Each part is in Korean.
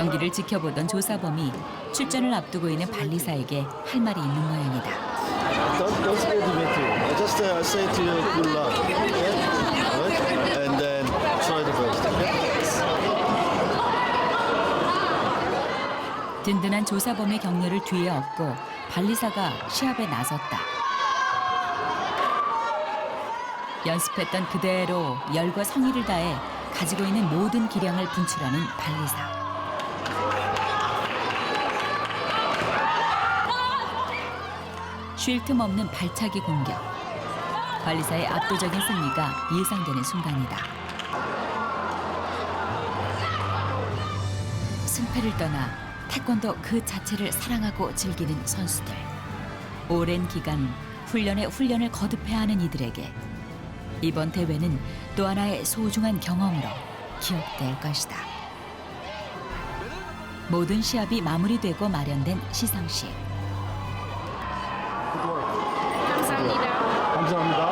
경기를 지켜보던 조사범이 출전을 앞두고 있는 발리사에게 할 말이 있는 모양이다. Don't, don't say Dimitri. I just uh, say to you good luck. Okay? Alright? And then try the best. 든든한 조사범의 격려를 뒤에 얻고 발리사가 시합에 나섰다. 연습했던 그대로 열과 성의를 다해 가지고 있는 모든 기량을 분출하는 발리사. 쉴 틈 없는 발차기 공격. 발리사의 압도적인 승리가 예상되는 순간이다. 승패를 떠나 태권도 그 자체를 사랑하고 즐기는 선수들. 오랜 기간 훈련에 훈련을 거듭해야 하는 이들에게 이번 대회는 또 하나의 소중한 경험으로 기억될 것이다. 모든 시합이 마무리되고 마련된 시상식. 감사합니다.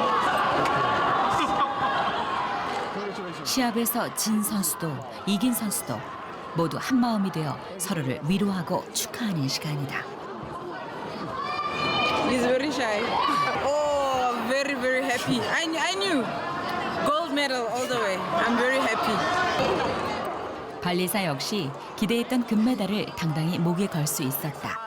시합에서 진 선수도 이긴 선수도 모두 한 마음이 되어 서로를 위로하고 축하하는 시간이다. He's very shy. Oh, very, very happy. I, I knew. Gold medal all the way. I'm very happy. 발리사 역시 기대했던 금메달을 당당히 목에 걸 수 있었다.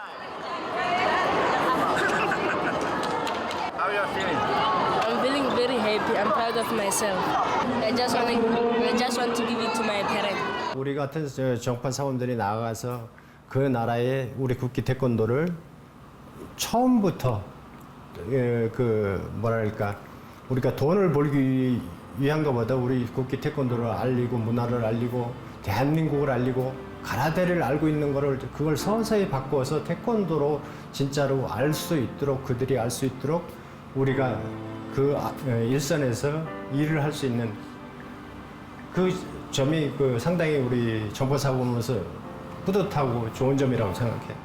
I'm feeling very happy. I'm proud of myself. I just want to, I just want to give it to my parents. 우리 같은 저 정판 사원들이 나가서 그 나라의 우리 국기 태권도를 처음부터 예, 그 뭐랄까 우리가 돈을 벌기 위한 것보다 우리 국기 태권도를 알리고 문화를 알리고 대한민국을 알리고 가라데를 알고 있는 거를 그걸 서서히 바꾸어서 태권도로 진짜로 알 수 있도록 그들이 알 수 있도록 우리가 그 아- 예, 일선에서 일을 할 수 있는 그 점이 그 상당히 우리 정보사 보면서 뿌듯하고 좋은 점이라고 생각해.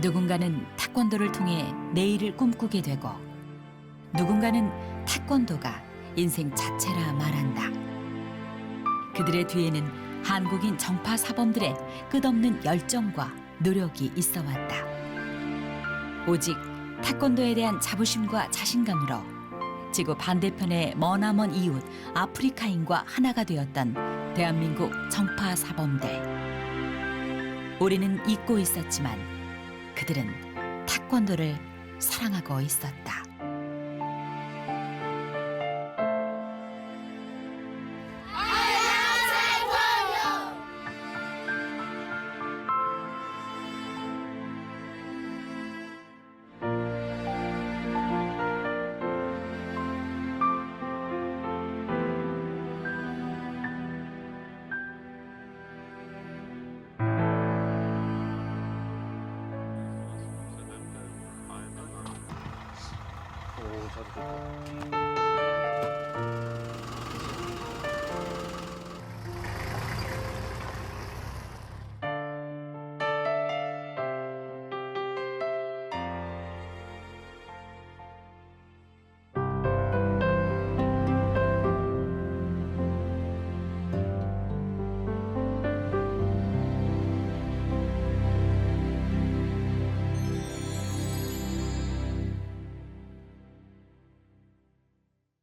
누군가는 태권도를 통해 내일을 꿈꾸게 되고 누군가는 태권도가 인생 자체라 말한다. 그들의 뒤에는 한국인 정파 사범들의 끝없는 열정과 노력이 있어 왔다. 오직 태권도에 대한 자부심과 자신감으로 지구 반대편의 머나먼 이웃 아프리카인과 하나가 되었던 대한민국 정파 사범들. 우리는 잊고 있었지만 그들은 태권도를 사랑하고 있었다. 오, 잘 됐다.